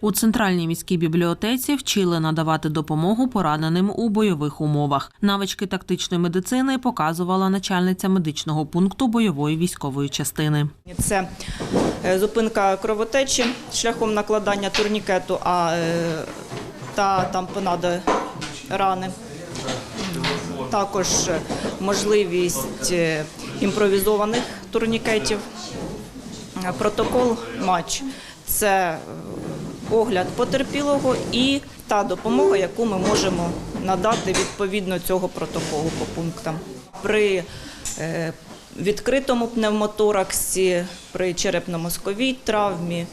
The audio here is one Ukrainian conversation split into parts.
У центральній міській бібліотеці вчили надавати допомогу пораненим у бойових умовах. Навички тактичної медицини показувала начальниця медичного пункту бойової військової частини. Це е, зупинка кровотечі шляхом накладання турнікету а, е, та тампонади рани. Також можливість е, імпровізованих турнікетів. Протокол матч це огляд потерпілого і та допомога, яку ми можемо надати відповідно цього протоколу по пунктам. При е, відкритому пневмотораксі, при черепно-мозковій травмі,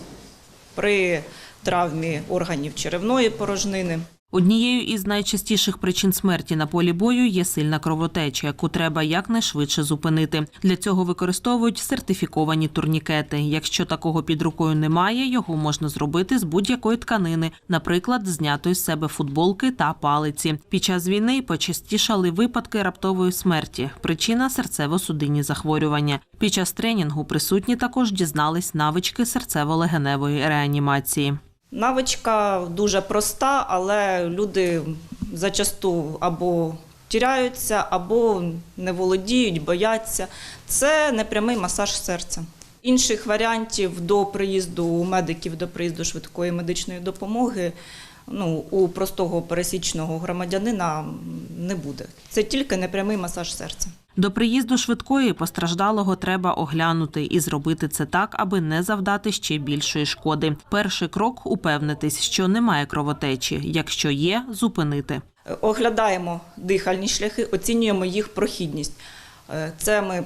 при травмі органів черевної порожнини. Однією із найчастіших причин смерті на полі бою є сильна кровотеча, яку треба якнайшвидше зупинити. Для цього використовують сертифіковані турнікети. Якщо такого під рукою немає, його можна зробити з будь-якої тканини, наприклад, знятої з себе футболки та палиці. Під час війни почастішали випадки раптової смерті. Причина серцево-судинні захворювання. Під час тренінгу присутні також дізнались навички серцево-легеневої реанімації. Навичка дуже проста, але люди зачасту або тіряються, або не володіють, бояться. Це непрямий масаж серця. Інших варіантів до приїзду медиків, до приїзду швидкої медичної допомоги ну, у простого пересічного громадянина не буде. Це тільки непрямий масаж серця. До приїзду швидкої постраждалого треба оглянути і зробити це так, аби не завдати ще більшої шкоди. Перший крок упевнитись, що немає кровотечі. Якщо є, зупинити. Оглядаємо дихальні шляхи, оцінюємо їх прохідність. Е, Це ми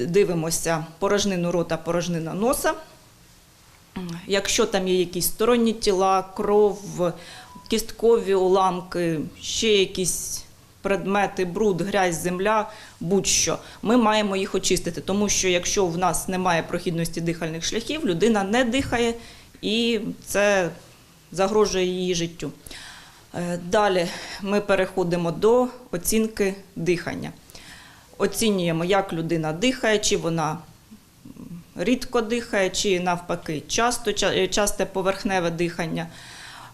дивимося порожнину рота, порожнина носа. Якщо там є якісь сторонні тіла, кров, кісткові уламки, ще якісь предмети, бруд, грязь, земля, будь-що, ми маємо їх очистити. Тому що якщо в нас немає прохідності дихальних шляхів, людина не дихає і це загрожує її життю. Е, Далі ми переходимо до оцінки дихання. Оцінюємо, як людина дихає, чи вона рідко дихає, чи навпаки часто, е, часте поверхневе дихання.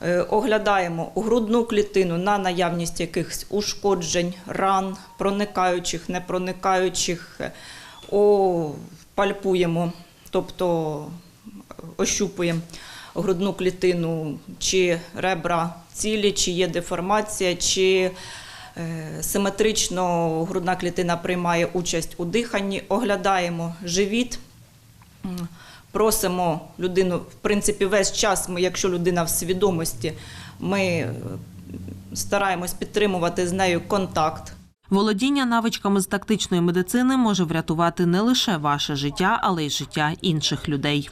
Е, Оглядаємо грудну клітину на наявність якихось ушкоджень, ран, проникаючих, непроникаючих, Е, о, пальпуємо, тобто ощупуємо грудну клітину, чи ребра цілі, чи є деформація, чи е, симетрично грудна клітина приймає участь у диханні, оглядаємо живіт. Просимо людину, в принципі, весь час, ми, якщо людина в свідомості, ми е, стараємось підтримувати з нею контакт. Володіння навичками з тактичної медицини може врятувати не лише ваше життя, але й життя інших людей.